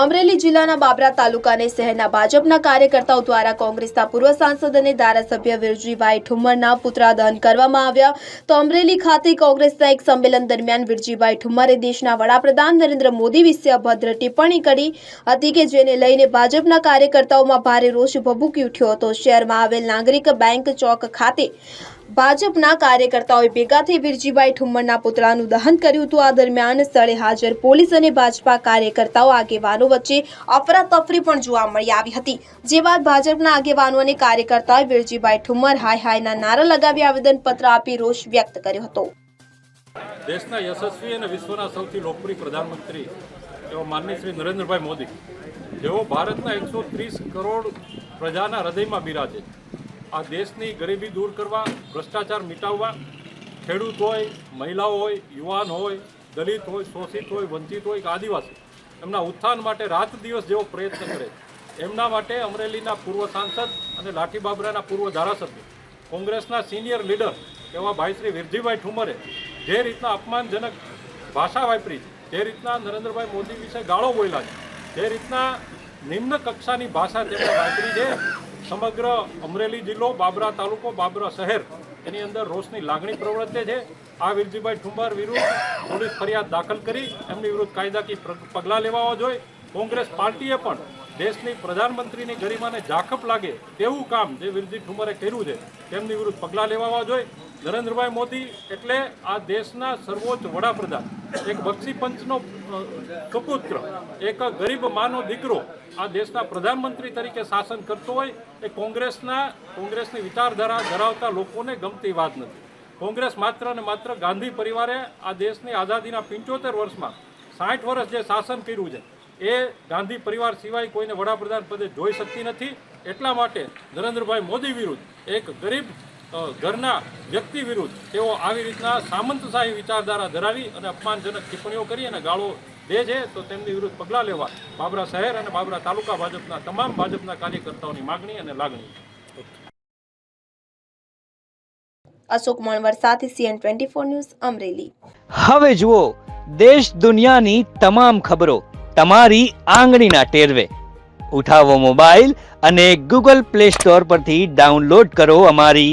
અમરેલી જિલ્લાના બાબરા તાલુકાને શહેરના ભાજપના કાર્યકર્તાઓ દ્વારા કોંગ્રેસના પૂર્વ સાંસદ અને ધારાસભ્ય વિરજીભાઈ ઠુમ્મરના પુતળા દહન કરવામાં આવ્યા. તો અમરેલી ખાતે કોંગ્રેસના એક સંમેલન દરમિયાન વિરજીભાઈ ઠુમ્મરે દેશના વડાપ્રધાન નરેન્દ્ર મોદી વિશે અભદ્ર ટિપ્પણી કરી હતી કે જેને લઈને ભાજપના કાર્યકર્તાઓમાં ભારે રોષ ભભૂકી ઉઠ્યો હતો. શહેરમાં આવેલ નાગરિક બેંક ચોક ખાતે ભાજપના કાર્યકર્તાઓએ ભેગા થઈ વિરજીભાઈ ઠુમ્મરના પુતળાનું દહન કર્યું હતું. આ દરમિયાન સ્થળે હાજર પોલીસ અને ભાજપા કાર્યકર્તાઓ આગેવાનો વચ્ચે અફરાતફરી પણ જોવા મળી આવી હતી. જે બાદ ભાજપના આગેવાનો અને કાર્યકર્તાઓએ વિરજીભાઈ ઠુમ્મર હાય હાયના નારા લગાવી આવેદનપત્ર આપી રોષ વ્યક્ત કર્યો હતો. દેશના યશસ્વી અને વિશ્વના સૌથી લોકપ્રિય પ્રધાનમંત્રી એવા માનનીય શ્રી નરેન્દ્રભાઈ મોદી, જેઓ ભારતના એકસો ત્રીસ કરોડ પ્રજાના હૃદયમાં બિરાજે આ દેશની ગરીબી દૂર કરવા, ભ્રષ્ટાચાર મિટાવવા, ખેડૂત હોય, મહિલાઓ હોય, યુવાન હોય, દલિત હોય, શોષિત હોય, વંચિત હોય કે આદિવાસી, એમના ઉત્થાન માટે રાત દિવસ જેવો પ્રયત્ન કરે. એમના માટે અમરેલીના પૂર્વ સાંસદ અને લાઠી બાબરાના પૂર્વ ધારાસભ્ય, કોંગ્રેસના સિનિયર લીડર એવા ભાઈ શ્રી વિરજીભાઈ ઠુમરે જે રીતના અપમાનજનક ભાષા વાપરી છે, જે રીતના નરેન્દ્રભાઈ મોદી વિશે ગાળો બોલ્યા છે, જે રીતના નિમ્ન કક્ષાની ભાષા તેમણે વાપરી છે સમગ્ર અમરેલી જિલ્લો, બાબરા તાલુકો, બાબરા શહેર, એની અંદર રોષની લાગણી પ્રવર્તે છે. આ વિરજીભાઈ ઠુંબર વિરુદ્ધ પોલીસ ફરિયાદ દાખલ કરી. એમની વિરુદ્ધ કાયદાકીય પગલાં લેવા જોઈએ. કોંગ્રેસ પાર્ટીએ પણ દેશની પ્રધાનમંત્રીની ગરિમાને જાખપ લાગે તેવું કામ જે વિરજી ઠુમરે કર્યું છે, તેમની વિરુદ્ધ પગલાં લેવા જોઈએ. નરેન્દ્રભાઈ મોદી એટલે આ દેશના સર્વોચ્ચ વડાપ્રધાન. એક બક્ષી પંચનો સુપુત્ર, એક ગરીબ માનો દીકરો આ દેશના પ્રધાનમંત્રી તરીકે શાસન કરતો હોય એ કોંગ્રેસના, કોંગ્રેસની વિચારધારા ધરાવતા લોકોને ગમતી વાત નથી. કોંગ્રેસ માત્ર ને માત્ર ગાંધી પરિવારે આ દેશની આઝાદીના પંચોતેર વર્ષમાં સાઠ વર્ષ જે શાસન કર્યું છે, એ ગાંધી પરિવાર સિવાય કોઈને વડાપ્રધાન પદે જોઈ શકતી નથી. એટલા માટે નરેન્દ્રભાઈ મોદી વિરુદ્ધ એક ગરીબ ઘરના વ્યક્તિ વિરુદ્ધ તેઓ આવી રીતના સામંતશાહી વિચારધારા ધરાવી અને અપમાનજનક ટિપ્પણીઓ કરી અને ગાળો દે છે તો તેમની વિરુદ્ધ પગલાં લેવા બાબરા શહેર અને બાબરા તાલુકા ભાજપના તમામ ભાજપના કાર્યકર્તાઓની માગણી અને લાગણી. અશોક મણવર સાથે CN twenty four news Amreli. હવે જુઓ દેશ દુનિયાની તમામ ખબરો તમારી આંગળીના ટેરવે. ઉઠાવો મોબાઈલ અને ગૂગલ પ્લે સ્ટોર પરથી ડાઉનલોડ કરો અમારી